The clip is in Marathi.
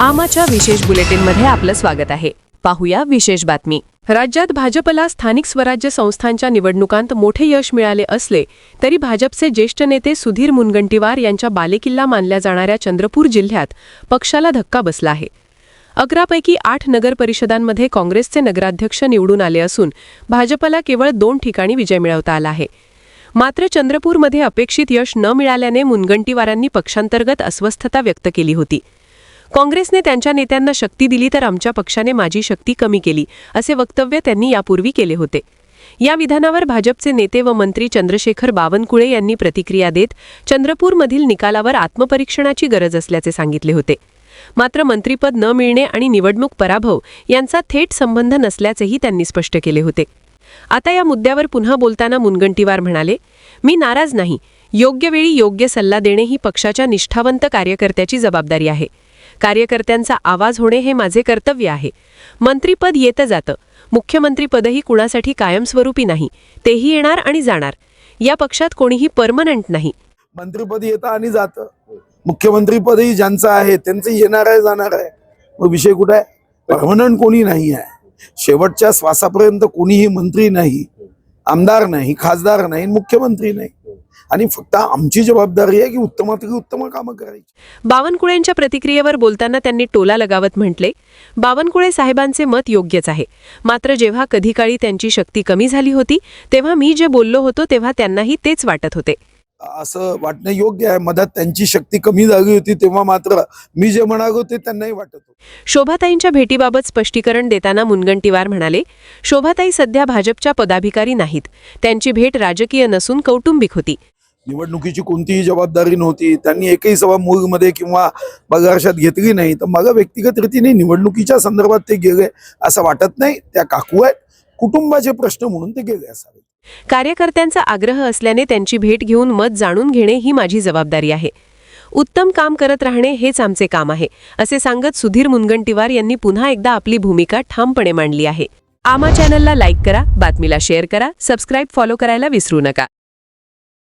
आमाच्या विशेष बुलेटिनमध्ये आपलं स्वागत आहे. पाहूया विशेष बातमी. राज्यात भाजपला स्थानिक स्वराज्य संस्थांच्या निवडणुकांत मोठे यश मिळाले असले तरी भाजपचे ज्येष्ठ नेते सुधीर मुनगंटीवार यांच्या बालेकिल्ला मानल्या जाणाऱ्या चंद्रपूर जिल्ह्यात पक्षाला धक्का बसला आहे. अकरापैकी आठ नगर परिषदांमध्ये काँग्रेसचे नगराध्यक्ष निवडून आले असून भाजपला केवळ दोन ठिकाणी विजय मिळवता आला आहे. मात्र चंद्रपूरमध्ये अपेक्षित यश न मिळाल्याने मुनगंटीवारांनी पक्षांतर्गत अस्वस्थता व्यक्त केली होती. काँग्रेसने त्यांच्या नेत्यांना शक्ती दिली तर आमच्या पक्षाने माझी शक्ती कमी केली असे वक्तव्य त्यांनी यापूर्वी केले होते. या विधानावर भाजपचे नेते व मंत्री चंद्रशेखर बावनकुळे यांनी प्रतिक्रिया देत चंद्रपूरमधील निकालावर आत्मपरीक्षणाची गरज असल्याचे सांगितले होते. मात्र मंत्रीपद न मिळणे आणि निवडणूक पराभव यांचा थेट संबंध नसल्याचेही त्यांनी स्पष्ट केले होते. आता या मुद्द्यावर पुन्हा बोलताना मुनगंटीवार म्हणाले मी नाराज नाही. योग्य वेळी योग्य सल्ला देणे ही पक्षाच्या निष्ठावंत कार्यकर्त्याची जबाबदारी आहे. कार्यकर्त्यांचा आवाज होणे हे माझे कर्तव्य आहे. मंत्रीपद येतं जातं. मुख्यमंत्रीपदही कुणासाठी कायमस्वरूपी नाही. तेही येणार आणि जाणार. या पक्षात कोणीही परमनंट नाही. मंत्रीपद येतं आणि जातं. मुख्यमंत्रीपदही ज्यांचं आहे त्यांचं येणार आहे जाणार आहे. मग विषय कुठे आहे? परमनंट कोणी नाही आहे. शेवटच्या श्वासापर्यंत कोणीही मंत्री नाही. आमदार नाही खासदार नाही मुख्यमंत्री नाही. आणि फक्त आमची जबाबदारी आहे की उत्तमात उत्तम कामं करायची. बावनकुळेंच्या प्रतिक्रियेवर बोलताना त्यांनी टोला लगावत म्हटले बावनकुळे साहेबांचे मत योग्यच आहे. मात्र जेव्हा कधी काळी त्यांची शक्ती कमी झाली होती तेव्हा मी जे बोललो होतो तेव्हा त्यांनाही तेच वाटत होते. असं वाटणं योग्य आहे. मधात त्यांची शक्ती कमी झाली होती तेव्हा मात्र मी जे म्हणालो ते त्यांनाही वाटत होतं. शोभाताईंच्या भेटीबाबत स्पष्टीकरण देताना मुनगंटीवार म्हणाले शोभाताई सध्या भाजपच्या पदाधिकारी नाहीत. त्यांची भेट राजकीय नसून कौटुंबिक होती. निवडणुकीची कोणतीही जबाबदारी नव्हती. त्यांनी एकही सभा मूळमध्ये किंवा पगारशात घेतली नाही. तर मला व्यक्तिगत रीतीने निवडणुकीच्या संदर्भात ते गेले असं वाटत नाही. त्या काकू आहेत. कुटुंबाचे प्रश्न म्हणून ते गेले असावे कार्यकर्त्यांचा आग्रह असल्याने त्यांची भेट घेऊन मत जाणून घेणे ही माझी जबाबदारी आहे. उत्तम काम करत राहणे हेच आमचे काम आहे असे सांगत सुधीर मुनगंटीवार यांनी पुन्हा एकदा आपली भूमिका ठामपणे मांडली आहे. आमा चॅनलला लाईक करा बातमीला शेअर करा सबस्क्राईब फॉलो करायला विसरू नका.